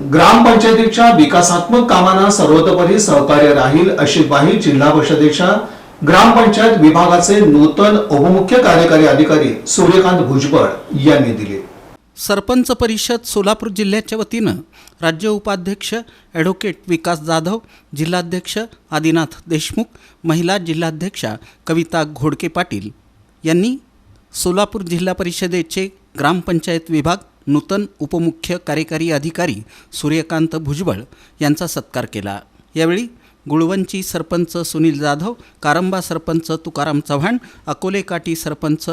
ग्रामपंचायतीच्या विकासात्मक कामांना सर्वतोपरी सहकार्य राहील अशी ग्वाही जिल्हा परिषदेच्या ग्रामपंचायत विभागाचे नूतन उपमुख्य कार्यकारी अधिकारी सूर्यकांत भुजबळ यांनी दिले. सरपंच परिषद सोलापूर जिल्ह्याच्या वतीनं राज्य उपाध्यक्ष ॲडव्होकेट विकास जाधव जिल्हाध्यक्ष आदिनाथ देशमुख महिला जिल्हाध्यक्षा कविता घोडके पाटील यांनी सोलापूर जिल्हा परिषदेचे ग्रामपंचायत विभाग नूतन उपमुख्य कार्यकारी अधिकारी सूर्यकांत भुजबळ यांचा सत्कार केला. यावेळी गुळवंची सरपंच सुनील जाधव कारंबा सरपंच तुकाराम चव्हाण अकोलेकाठी सरपंच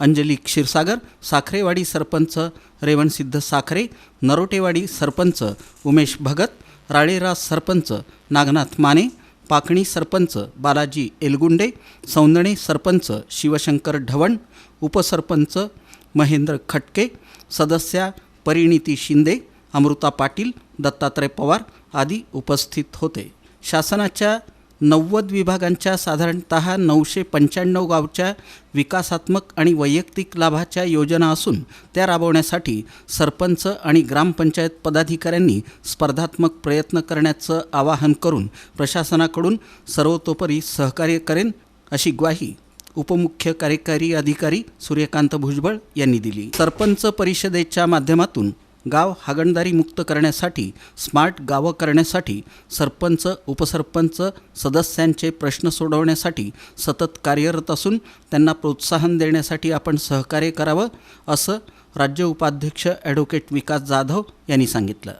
अंजली क्षीरसागर साखरेवाडी सरपंच रेवणसिद्ध साखरे नरोटेवाडी सरपंच उमेश भगत राळेरास सरपंच नागनाथ माने पाकणी सरपंच बालाजी एलगुंडे सौंदणे सरपंच शिवशंकर ढवण उपसरपंच महेंद्र खटके सदस्या परिणिती शिंदे अमृता पाटील दत्तात्रय पवार आदी उपस्थित होते. शासनाच्या नव्वद विभागांच्या साधारणत नऊशे पंच्याण्णव गावच्या विकासात्मक आणि वैयक्तिक लाभाच्या योजना असून त्या राबवण्यासाठी सरपंच आणि ग्रामपंचायत पदाधिकाऱ्यांनी स्पर्धात्मक प्रयत्न करण्याचं आवाहन करून प्रशासनाकडून सर्वतोपरी सहकार्य करेन अशी ग्वाही उपमुख्य कार्यकारी अधिकारी सूर्यकांत भुजबळ यांनी दिली. सरपंच परिषदेच्या माध्यमातून गाव हागणदारी मुक्त करण्यासाठी स्मार्ट गावं करण्यासाठी सरपंच उपसरपंच सदस्यांचे प्रश्न सोडवण्यासाठी सतत कार्यरत असून त्यांना प्रोत्साहन देण्यासाठी आपण सहकार्य करावं असं राज्य उपाध्यक्ष ॲडव्होकेट विकास जाधव यांनी सांगितलं.